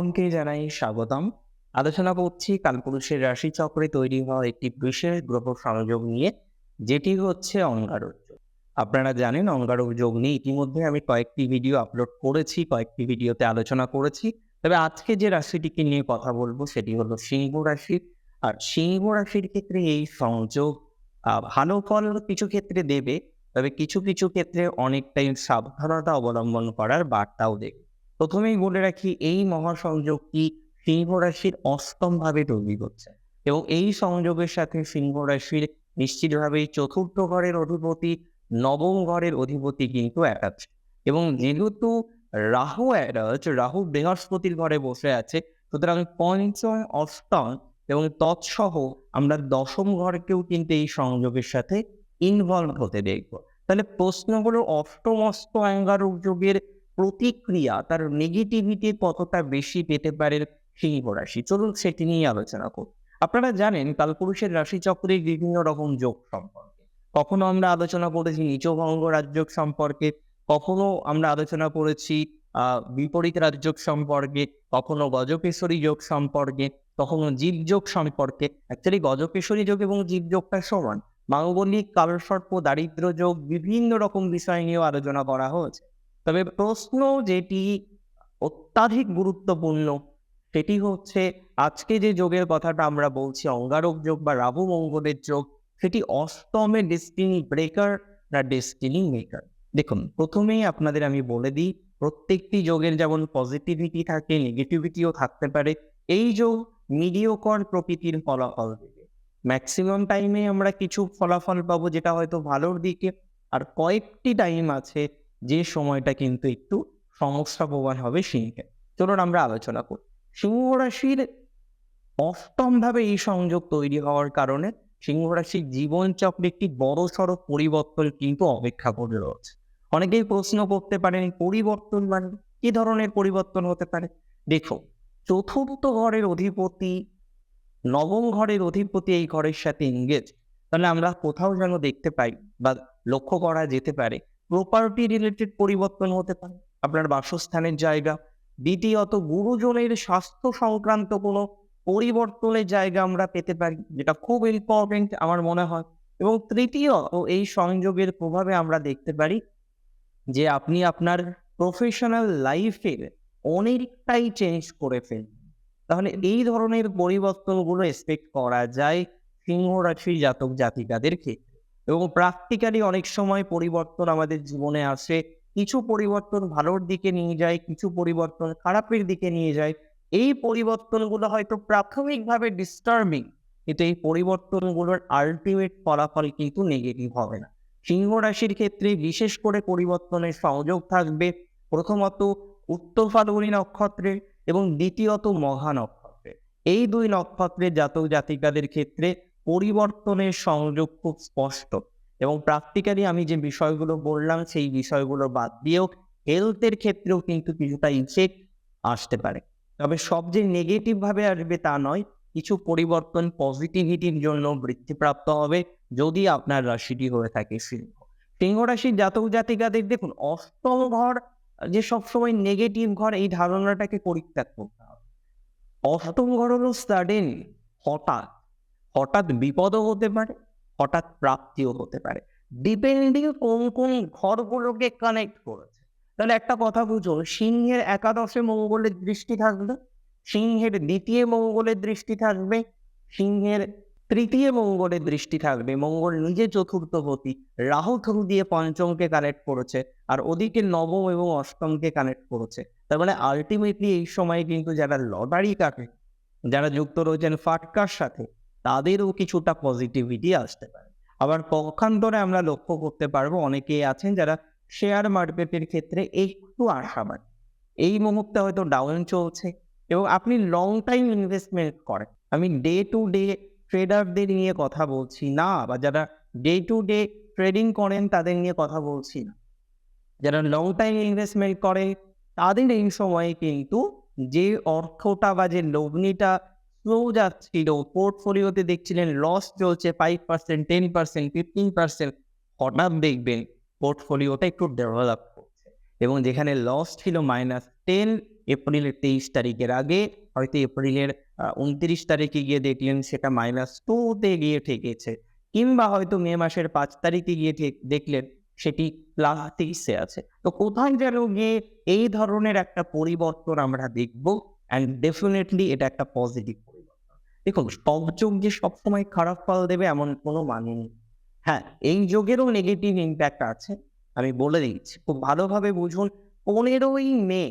সকলকে জানাই স্বাগতম। আলোচনা করছি কালপুরুষের রাশি চক্রে তৈরি হওয়া একটি বিশেষ গ্রহ সংযোগ নিয়ে, যেটি হচ্ছে অঙ্গারক আপনারা জানেন অঙ্গারক যোগ নিয়ে ইতিমধ্যে আমি কয়েকটি ভিডিও আপলোড করেছি, কয়েকটি ভিডিওতে আলোচনা করেছি। তবে আজকে যে রাশিটিকে নিয়ে কথা বলব সেটি হলো সিংহ রাশি। আর সিংহ রাশির ক্ষেত্রে এই সংযোগ ভালো ফল কিছু ক্ষেত্রে দেবে। তবে কিছু কিছু ক্ষেত্রে অনেকটাই সাবধানতা অবলম্বন করার বার্তাও দেবে। প্রথমেই বলে রাখি, এই মহাসংযোগটি সিংহ রাশির অষ্টম ভাবে তৈরি হচ্ছে এবং এই সংযোগের সাথে সিংহ রাশির নিশ্চিতভাবেই চতুর্থ ঘরের অধিপতি, নবম ঘরের অধিপতি কিন্তু একাচ এবং যেহেতু রাহু একাচ রাহু বৃহস্পতির ঘরে বসে আছে, সুতরাং পঞ্চম, অষ্টম এবং তৎসহ আমরা দশম ঘরকেও কিন্তু এই সংযোগের সাথে ইনভলভ হতে দেখব। তাহলে প্রশ্ন হলো অষ্টম অষ্ট অঙ্গারক যোগের প্রতিক্রিয়া তার নেগেটিভিটি কতটা বেশি পেতে পারে সিংহ রাশি। চলুন সেটি নিয়ে আলোচনা করব আপনারা জানেন কালপুরুষের রাশি চক্রে বিভিন্ন রকম যোগ সম্পর্কে। কখনো আমরা আলোচনা করেছি নিচভঙ্গ রাজযোগ সম্পর্কে, কখনো আমরা আলোচনা করেছি বিপরীত রাজযোগ সম্পর্কে, কখনো গজকেশ্বরী যোগ সম্পর্কে, কখনো জীবযোগ সম্পর্কে। অ্যাকচুয়ালি গজকেশ্বরী যোগ এবং জীবযোগটা সমান। মাঙ্গলিক কালসর্প, দারিদ্র যোগ, বিভিন্ন রকম বিষয় নিয়েও আলোচনা করা হয়েছে। তবে প্রশ্ন যেটি অত্যাধিক গুরুত্বপূর্ণ, সেটি হচ্ছে আজকে যে যোগের কথাটা আমরা বলছি, অঙ্গারক যোগ বা রাহু মঙ্গলের যোগ, সেটি অষ্টমে ডেস্টিনি ব্রেকার না ডেস্টিনি মেকার দেখুন, প্রথমেই আপনাদের আমি বলে দিই, প্রত্যেকটি যোগের যেমন পজিটিভিটি থাকে নেগেটিভিটিও থাকতে পারে, এই যোগ মিডিওকর প্রকৃতির ফলাফল দেবে। ম্যাক্সিমাম টাইমে আমরা কিছু ফলাফল পাবো, যেটা হয়তো ভালোর দিকে, আর কয়েকটি টাইম আছে যে সময়টা কিন্তু একটু সমস্যা প্রবণ হবে সিংহে চলুন আমরা আলোচনা করি। সিংহ রাশির অষ্টম ভাবে এই সংযোগ তৈরি হওয়ার কারণে সিংহ রাশির জীবনচক্রে একটি বড় সড়ো পরিবর্তন কিন্তু অপেক্ষা করে রয়েছে। অনেকেই প্রশ্ন করতে পারেন, পরিবর্তন মানে কি ধরনের পরিবর্তন হতে পারে? দেখো চতুর্থ ঘরের অধিপতি, নবম ঘরের অধিপতি এই ঘরের সাথে এঙ্গেজ তাহলে আমরা কোথাও যেন দেখতে পাই বা লক্ষ্য করা যেতে পারে প্রপার্টি রিলেটেড পরিবর্তন হতে পারে। আপনার বাসস্থানের জায়গা, দ্বিতীয়ত গুরুজনের স্বাস্থ্য সংক্রান্ত কোনো পরিবর্তনের জায়গা আমরা পেতে পারি, যেটা খুব ইম্পর্টেন্ট আমার মনে হয়। এবং তৃতীয়ত এই সংযোগের প্রভাবে আমরা দেখতে পারি যে আপনি আপনার প্রফেশনাল লাইফের অনেকটাই চেঞ্জ করে ফেলবেন। তাহলে এই ধরনের পরিবর্তনগুলো এক্সপেক্ট করা যায় সিংহ রাশির জাতক জাতিকাদের ক্ষেত্রে। এবং প্র্যাকটিক্যালি অনেক সময় পরিবর্তন আমাদের জীবনে আসে। কিছু পরিবর্তন ভালোর দিকে নিয়ে যায়, কিছু পরিবর্তন খারাপের দিকে নিয়ে যায়। এই পরিবর্তনগুলো হয়তো প্রাথমিকভাবে ডিস্টার্বিং কিন্তু এই পরিবর্তনগুলোর আলটিমেট ফলাফল কিন্তু নেগেটিভ হবে না। সিংহ রাশির ক্ষেত্রে বিশেষ করে পরিবর্তনের সংযোগ থাকবে। প্রথমত উত্তর ফাল্গুনী নক্ষত্রে এবং দ্বিতীয়ত মহা নক্ষত্রে এই দুই নক্ষত্রের জাতক জাতিকাদের ক্ষেত্রে পরিবর্তনের সংযোগ খুব স্পষ্ট। এবং প্র্যাকটিক্যালি আমি যে বিষয়গুলো বললাম, সেই বিষয়গুলো বাদ দিয়েও হেলথের ক্ষেত্রেও কিন্তু কিছুটা ইফেক্ট আসতে পারে। তবে সব যে নেগেটিভ ভাবে আসবে তা নয়, কিছু পরিবর্তন পজিটিভিটির জন্য বৃদ্ধিপ্রাপ্ত হবে যদি আপনার রাশিটি হয়ে থাকে সিংহ। সিংহ রাশির জাতক জাতিকাদের দেখুন, অষ্টম ঘর, যে সবসময় নেগেটিভ ঘর, এই ধারণাটাকে পরিত্যাগ করতে হবে। অষ্টম ঘর হলো সাডেন হঠাৎ হঠাৎ বিপদও হতে পারে, হঠাৎ প্রাপ্তিও হতে পারে। ডিপেন্ডিং কোন কোন ঘরগুলোকে কানেক্ট করেছে। তাহলে একটা কথা বুঝো, সিংহের একাদশে মঙ্গলের দৃষ্টি থাকবে, সিংহের দ্বিতীয় মঙ্গলের দৃষ্টি থাকবে, সিংহের তৃতীয় মঙ্গলের দৃষ্টি থাকবে। মঙ্গল নিজে চতুর্থপতি রাহু থ্রু দিয়ে পঞ্চমকে কানেক্ট করেছে, আর ওদিকে নবম এবং অষ্টমকে কানেক্ট করেছে। তার মানে আলটিমেটলি এই সময় কিন্তু যারা লটারি কাটে, যারা যুক্ত রয়েছেন ফাটকার সাথে তাদেরও কিছুটা পজিটিভিটি আসতে পারে। আবার পক্ষান্তরে আমরা লক্ষ্য করতে পারব, অনেকেই আছেন যারা শেয়ার মার্কেটের ক্ষেত্রে একটু আশাবাদী এই মুহূর্তে হয়তো ডাউন চলছে এবং আপনি লং টাইম ইনভেস্টমেন্ট করেন। আমি ডে টু ডে ট্রেডারদের নিয়ে কথা বলছি না বা যারা ডে টু ডে ট্রেডিং করেন তাদের নিয়ে কথা বলছি না। যারা লং টাইম ইনভেস্টমেন্ট করে তাদের এই সময়ে কিন্তু যে অর্থটা বা যে লগ্নিটা স্লো যাচ্ছিল। পোর্টফোলিওতে দেখছিলেন লস চলছে five percent ten percent fifteen percent হঠাৎ দেখবেন পোর্টফোলিওটা একটু ডেভেলপ এবং যেখানে লস ছিল মাইনাস টেন এপ্রিলের তেইশ তারিখের আগে, হয়তো এপ্রিলের উনত্রিশ তারিখে গিয়ে দেখলেন সেটা মাইনাস টুতে গিয়ে ঠেকেছে। কিংবা হয়তো মে মাসের পাঁচ তারিখে গিয়ে দেখলেন সেটি প্লাস তেইশে আছে। তো কোথায় যেন গিয়ে এই ধরনের একটা পরিবর্তন আমরা দেখব। অ্যান্ড ডেফিনেটলি এটা একটা পজিটিভ পরিবর্তন। দেখুন সব যোগ যে সবসময় খারাপ ফল দেবে এমন কোনো মানে নেই। হ্যাঁ এই যোগেরও নেগেটিভ ইম্প্যাক্ট আছে। আমি বলে দিচ্ছি, খুব ভালোভাবে বুঝুন, পনেরোই মে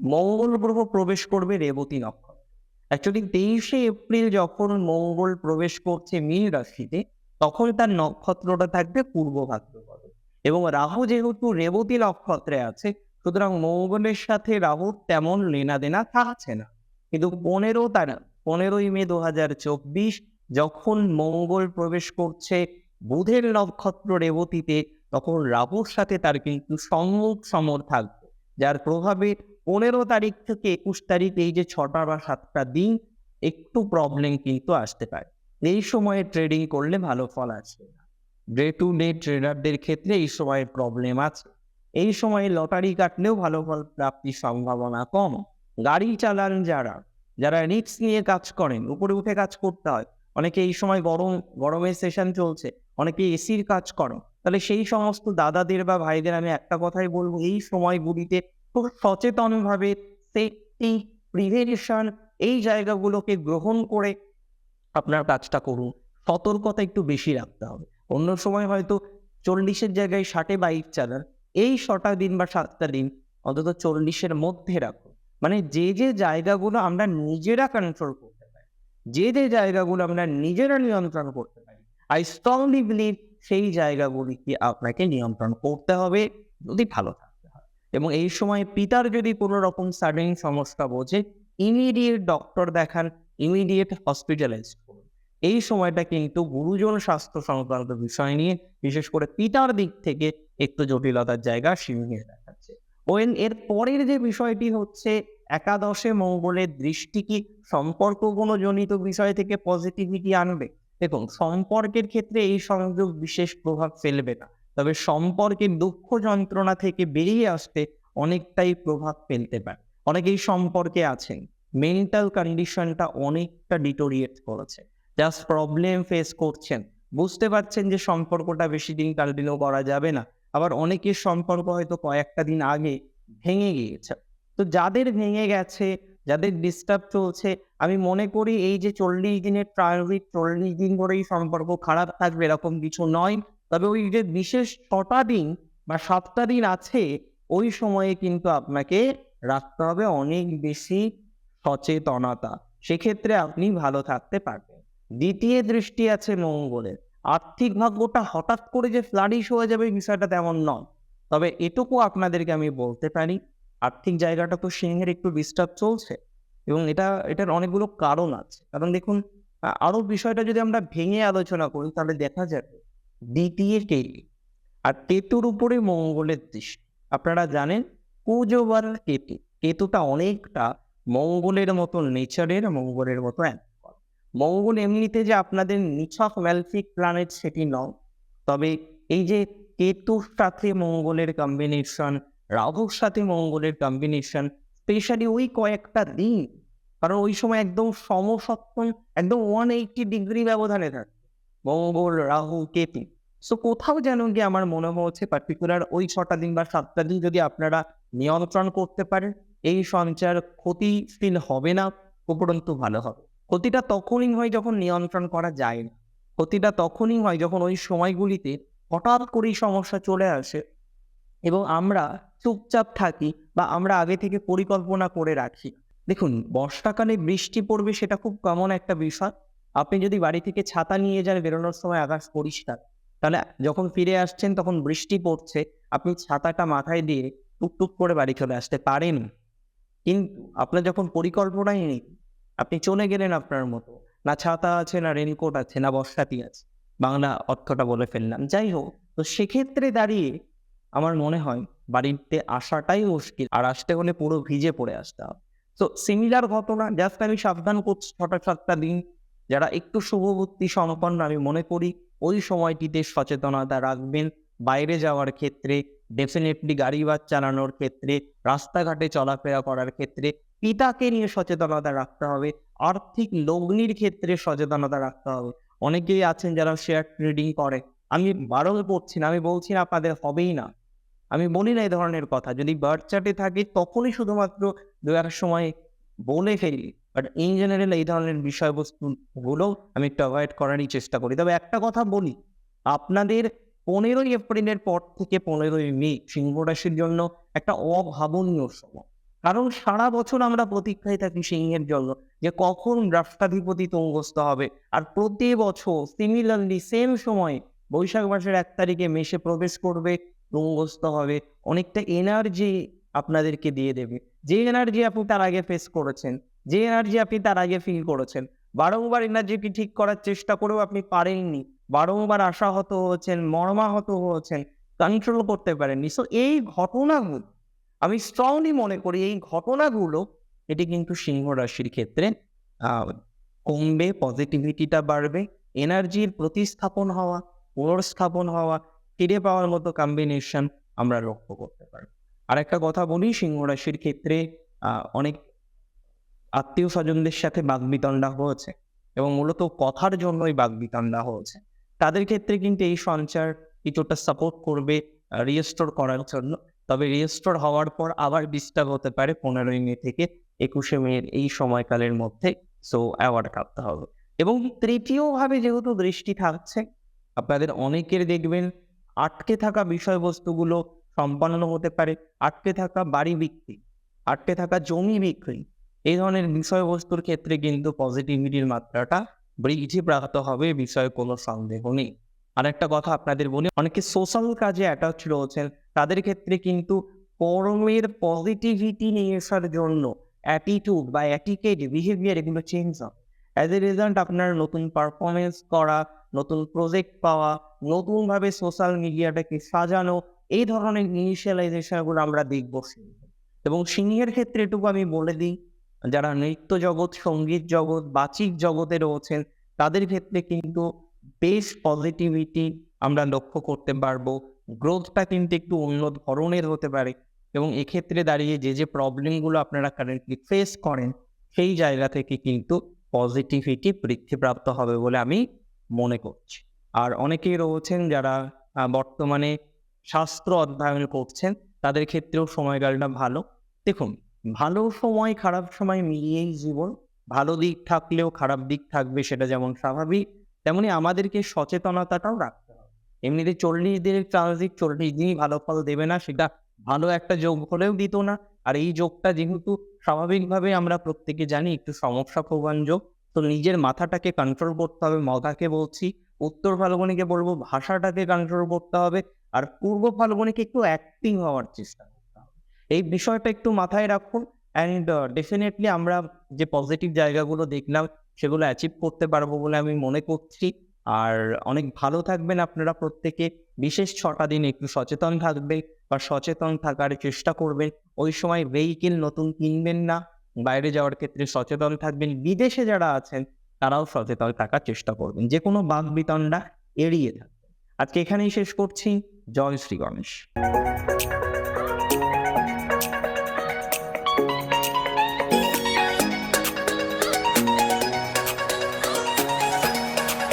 মঙ্গল গ্রহ প্রবেশ করবে রেবতী নক্ষত্র। অ্যাকচুয়ালি তেইশে এপ্রিল যখন মঙ্গল প্রবেশ করছে মীন রাশিতে, তখন তার নক্ষত্রটা থাকবে পূর্ব ভাদ্রপদে। এবং রাহু যেহেতু রেবতী নক্ষত্রে আছে সুতরাং মঙ্গলের সাথে রাহুর তেমন লেনাদেনা থাকছে না। কিন্তু পনেরো তারা, পনেরোই মে দু হাজার চব্বিশ যখন মঙ্গল প্রবেশ করছে বুধের নক্ষত্র রেবতীতে, তখন রাহুর সাথে তার কিন্তু সম্মুখ সমর থাকবে। যার প্রভাবে পনেরো তারিখ থেকে একুশ তারিখ, এই যে ছটা বা সাতটা দিন, একটু প্রবলেম কিন্তু আসতে পারে। এই সময়ে ট্রেডিং করলে ভালো ফল না। ডে টু ডে ট্রেডারদের ক্ষেত্রে এই সময়ে প্রবলেম আছে। এই সময় লটারি কাটলেও ভালো ফল প্রাপ্তির সম্ভাবনা কম। গাড়ি চালান যারা যারা রিক্স নিয়ে কাজ করেন, উপরে উঠে কাজ করতে হয়, অনেকে এই সময় গরম, গরমের সেশন চলছে, অনেকে এসির কাজ করো তাহলে সেই সমস্ত দাদাদের বা ভাইদের আমি একটা কথাই বলব, এই সময়গুলিতে খুব সচেতনভাবে সেফটি প্রিভেনশন এই জায়গাগুলোকে গ্রহণ করে আপনার কাজটা করুন। সতর্কতা একটু বেশি রাখতে হবে। অন্য সময় হয়তো চল্লিশের জায়গায় ষাটে বাইক চালান এই ছটা দিন বা সাতটা দিন অন্তত চল্লিশের মধ্যে রাখো। মানে যে যে জায়গাগুলো আমরা নিজেরা কন্ট্রোল করতে পারি, যে যে জায়গাগুলো আমরা নিজেরা নিয়ন্ত্রণ করতে পারি আই স্ট্রংলি বিলিভ সেই জায়গাগুলিকে আপনাকে নিয়ন্ত্রণ করতে হবে যদি ভালো থাকতে হয়। এবং এই সময় পিতার যদি কোনো রকম সাডেন সমস্যা বোঝে ইমিডিয়েট ডক্টর দেখান ইমিডিয়েট হসপিটালাইজ করুন। এই সময়টা কিন্তু গুরুজন স্বাস্থ্য সংক্রান্ত বিষয় নিয়ে, বিশেষ করে পিতার দিক থেকে একটু জটিলতার জায়গা সীমিত দেখাচ্ছে। ওয়েন, এর পরের যে বিষয়টি হচ্ছে, একাদশে মঙ্গলের দৃষ্টি কি সম্পর্ক কোনো জনিত বিষয় থেকে পজিটিভিটি আনবে? দেখুন, সম্পর্কের ক্ষেত্রে এই সংযোগ বিশেষ প্রভাব ফেলবে না। তবে সম্পর্কের দুঃখ যন্ত্রণা থেকে বেরিয়ে আসতে অনেকটাই প্রভাব ফেলতে পারে। অনেকেই সম্পর্কে আছেন। মেন্টাল কন্ডিশনটা অনেকটা ডিটোরিয়েট করেছে। জাস্ট প্রবলেম ফেস করছেন। বুঝতে পারছেন যে সম্পর্কটা বেশি দিন কন্টিনিউ করা যাবে না। আবার অনেকের সম্পর্ক হয়তো কয়েকটা দিন আগে ভেঙে গিয়েছে। তো যাদের ভেঙে গেছে, যাদের ডিস্টার্ব চলছে, আমি মনে করি এই যে চল্লিশ দিনের ট্রানজিট চল্লিশ দিন ধরেই সম্পর্ক খারাপ থাকবে এরকম কিছু নয়। তবে ওই যে বিশেষ ছটা দিন বা সাতটা দিন আছে, ওই সময়ে কিন্তু আপনাকে রাখতে হবে অনেক বেশি সচেতনতা। সেক্ষেত্রে আপনি ভালো থাকতে পারবেন। দ্বিতীয় দৃষ্টি আছে মঙ্গলের। আর্থিক ভাগ্যটা হঠাৎ করে যে ফ্লারিশ হয়ে যাবে বিষয়টা তেমন নয়। তবে এটুকু আপনাদেরকে আমি বলতে পারি, আর্থিক জায়গাটা তো সিংহের একটু ডিস্টার্ব চলছে এবং এটা, এটার অনেকগুলো কারণ আছে। কারণ দেখুন, আ- আরও বিষয়টা যদি আমরা ভেঙে আলোচনা করি, তাহলে দেখা যাবে দ্বিতীয় কেতু আর কেতুর উপরে মঙ্গলের দৃষ্টি। আপনারা জানেন, কুজোবার কেতু। কেতুটা অনেকটা মঙ্গলের মতো নেচারের মঙ্গলের মতো এক মঙ্গল এমনিতে যে আপনাদের নিছক ম্যালফিক প্ল্যানেট সেটি নয়। তবে এই যে কেতুর সাথে মঙ্গলের কম্বিনেশন রাহুর সাথে মঙ্গলের কম্বিনেশন স্পেশালি ওই কয়েকটা দিন, কারণ ওই সময় একদম সমসপ্তম, একদম ওয়ান এইটি ডিগ্রি ব্যবধানে থাকে, মঙ্গল, রাহু, কেতু। সো কোথাও যেন গিয়ে আমার মনে হচ্ছে পার্টিকুলার ওই ছটা দিন বা সাতটা দিন যদি আপনারা নিয়ন্ত্রণ করতে পারেন, এই সঞ্চার ক্ষতিশীল হবে না, উপরন্তু ভালো হবে। ক্ষতিটা তখনই হয় যখন নিয়ন্ত্রণ করা যায় না। ক্ষতিটা তখনই হয় যখন ওই সময়গুলিতে হঠাৎ করেই সমস্যা চলে আসে এবং আমরা চুপচাপ থাকি বা আমরা আগে থেকে পরিকল্পনা করে রাখি। দেখুন, বর্ষাকালে বৃষ্টি পড়বে সেটা খুব কমন একটা বিষয়। আপনি যদি বাড়ি থেকে ছাতা নিয়ে যান, বেরোনোর সময় আকাশ পরিষ্কার। তাহলে যখন ফিরে আসছেন, তখন বৃষ্টি পড়ছে, আপনি ছাতাটা মাথায় দিয়ে টুকটুক করে বাড়ি চলে আসতে পারেন কিন্তু আপনার যখন পরিকল্পনাই নেই আপনি চলে গেলেন আপনার মতো। না ছাতা আছে, না রেনকোট আছে, না বর্ষাতি আছে। বাংলা অর্থটা বলে ফেললাম। যাই হোক, তো সেক্ষেত্রে দাঁড়িয়ে আমার মনে হয় বাড়িতে আসাটাই মুশকিল, আর আসতে হলে পুরো ভিজে পড়ে আসতে হবে। তো সিমিলার ঘটনা জাস্ট আমি সাবধান করছি ছটা সাতটা দিন। যারা একটু শুভবুদ্ধি সম্পন্ন, আমি মনে করি ওই সময়টিতে সচেতনতা রাখবেন। বাইরে যাওয়ার ক্ষেত্রে ডেফিনেটলি গাড়ি বাস চালানোর ক্ষেত্রে, রাস্তাঘাটে চলাফেরা করার ক্ষেত্রে পিতাকে নিয়ে সচেতনতা রাখতে হবে। আর্থিক লগ্নির ক্ষেত্রে সচেতনতা রাখতে হবে। অনেকেই আছেন যারা শেয়ার ট্রেডিং করে। আমি বারণ করছি না, আমি বলছি না আপনাদের হবেই না। আমি বলি না এই ধরনের কথা। যদি বার্থ চার্টে থাকে, তখনই শুধুমাত্র দু এক সময় বলে ফেলি। বাট ইন জেনারেল এই ধরনের বিষয়বস্তুগুলো আমি একটু অ্যাভয়েড করারই চেষ্টা করি। তবে একটা কথা বলি, আপনাদের পনেরোই এপ্রিলের পর থেকে পনেরোই মে সিংহ রাশির জন্য একটা অভাবনীয় সময়। কারণ সারা বছর আমরা প্রতীক্ষায় থাকি সিংহের জন্য, যে কখন রাষ্ট্রাধিপতি তুঙ্গস্থ হবে। আর প্রতি বছর সিমিলারলি সেম সময়ে বৈশাখ মাসের এক তারিখে মেষে প্রবেশ করবে তুঙ্গস্থ হবে, অনেকটা এনার্জি আপনাদেরকে দিয়ে দেবে। যে এনার্জি আপনি তার আগে ফেস করেছেন, যে এনার্জি আপনি তার আগে ফিল করেছেন, বারংবার এনার্জিকে ঠিক করার চেষ্টা করেও আপনি পারেননি, বারংবার আশাহত হয়েছেন, মর্মাহত হয়েছেন কন্ট্রোল করতে পারেননি। সো এই ঘটনাগুলো আমি স্ট্রংলি মনে করি এই ঘটনাগুলো, এটি কিন্তু সিংহ রাশির ক্ষেত্রে কমবে পজিটিভিটিটা বাড়বে এনার্জির প্রতিস্থাপন হওয়া, পুনর্স্থাপন হওয়া, ফিরে পাওয়ার মতো কম্বিনেশন আমরা লক্ষ্য করতে পারি। আর একটা কথা বলি, সিংহ রাশির ক্ষেত্রে অনেক আত্মীয় স্বজনদের সাথে বাগবিতণ্ডা হয়েছে এবং মূলত কথার জন্যই বাগবিতণ্ডা হয়েছে। তাদের ক্ষেত্রে কিন্তু এই সঞ্চার কিছুটা সাপোর্ট করবে রিস্টোর করার জন্য। তবে রিস্টোর হওয়ার পর আবার ডিস্টার্ব হতে পারে পনেরোই মে থেকে একুশে মের এই সময়কালের মধ্যে। সো অ্যাওয়ার্ড কাটতে হবে। এবং তৃতীয়ভাবে যেহেতু দৃষ্টি থাকছে, আপনাদের অনেকের দেখবেন আটকে থাকা বিষয়বস্তুগুলো সম্পন্ন হতে পারে। আটকে থাকা বাড়ি বিক্রি, আটকে থাকা জমি বিক্রি, এই ধরনের বিষয়বস্তুর ক্ষেত্রে কিন্তু পজিটিভিটির মাত্রাটা বৃদ্ধি প্রাপ্ত হবে বিষয়ে কোনো সন্দেহ নেই। আর একটা কথা আপনাদের বলি, অনেকে সোশ্যাল কাজে অ্যাটাচ রয়েছেন তাদের ক্ষেত্রে কিন্তু কর্মের পজিটিভিটি নিয়ে আসার জন্য অ্যাটিটিউড বা অ্যাটিকেট বিহেভিয়ার এগুলো চেঞ্জ হয় অ্যাজ এ রেজাল্ট আপনার নতুন পারফরমেন্স করা, নতুন প্রজেক্ট পাওয়া, নতুনভাবে সোশ্যাল মিডিয়াটাকে সাজানো, এই ধরনের ইনিশিয়ালাইজেশনগুলো আমরা দেখব। এবং সিংহের ক্ষেত্রে এটুকু আমি বলে দিই, যারা নৃত্য জগৎ, সংগীত জগৎ, বাচিক জগতে রয়েছেন, তাদের ক্ষেত্রে কিন্তু বেশ পজিটিভিটি আমরা লক্ষ্য করতে পারব গ্রোথটা কিন্তু একটু অন্য ধরনের হতে পারে এবং এক্ষেত্রে দাঁড়িয়ে যে যে প্রবলেমগুলো আপনারা কারেন্টলি ফেস করেন, সেই জায়গা থেকে কিন্তু পজিটিভিটি বৃদ্ধিপ্রাপ্ত হবে বলে আমি মনে করছি। আর অনেকেই রয়েছেন যারা বর্তমানে শাস্ত্র অধ্যয়ন করছেন, তাদের ক্ষেত্রেও সময়কালটা ভালো। দেখুন, ভালো সময়, খারাপ সময় মিলিয়েই জীবন, ভালো দিক থাকলেও খারাপ দিক থাকবে সেটা যেমন স্বাভাবিক, তেমনি আমাদেরকে সচেতনতাটাও রাখতে এমনিতে চল্লিশ দিনের ট্রানজিট চল্লিশ দিনই ভালো ফল দেবে না, সেটা ভালো একটা যোগ হলেও দিত না। আর এই যোগটা যেহেতু স্বাভাবিকভাবে আমরা প্রত্যেকে জানি একটু সমস্যা প্রধান যোগ, তো নিজের মাথাটাকে কন্ট্রোল করতে হবে মাথাকে বলছি, উত্তর ফাল্গুনিকে বলব, ভাষাটাকে কন্ট্রোল করতে হবে, আর পূর্ব ফাল্গুনিকে একটু অ্যাক্টিং হওয়ার চেষ্টা করতে হবে। এই বিষয়টা একটু মাথায় রাখুন অ্যান্ড ডেফিনেটলি আমরা যে পজিটিভ জায়গাগুলো দেখলাম, সেগুলো অ্যাচিভ করতে পারব বলে আমি মনে করছি। আর অনেক ভালো থাকবেন আপনারা প্রত্যেকে। বিশেষ ছটা দিন একটু সচেতন থাকবে বা সচেতন থাকার চেষ্টা করবেন। ওই সময় ভেহিকেল নতুন কিনবেন না, বাইরে যাওয়ার ক্ষেত্রে সচেতন থাকবেন। বিদেশে যারা আছেন, তারাও সচেতন থাকার চেষ্টা করবেন। যে কোনো বাঘ বিতণ্ডা এড়িয়ে থাকবেন আজকে এখানেই শেষ করছি। জয় শ্রী গণেশ।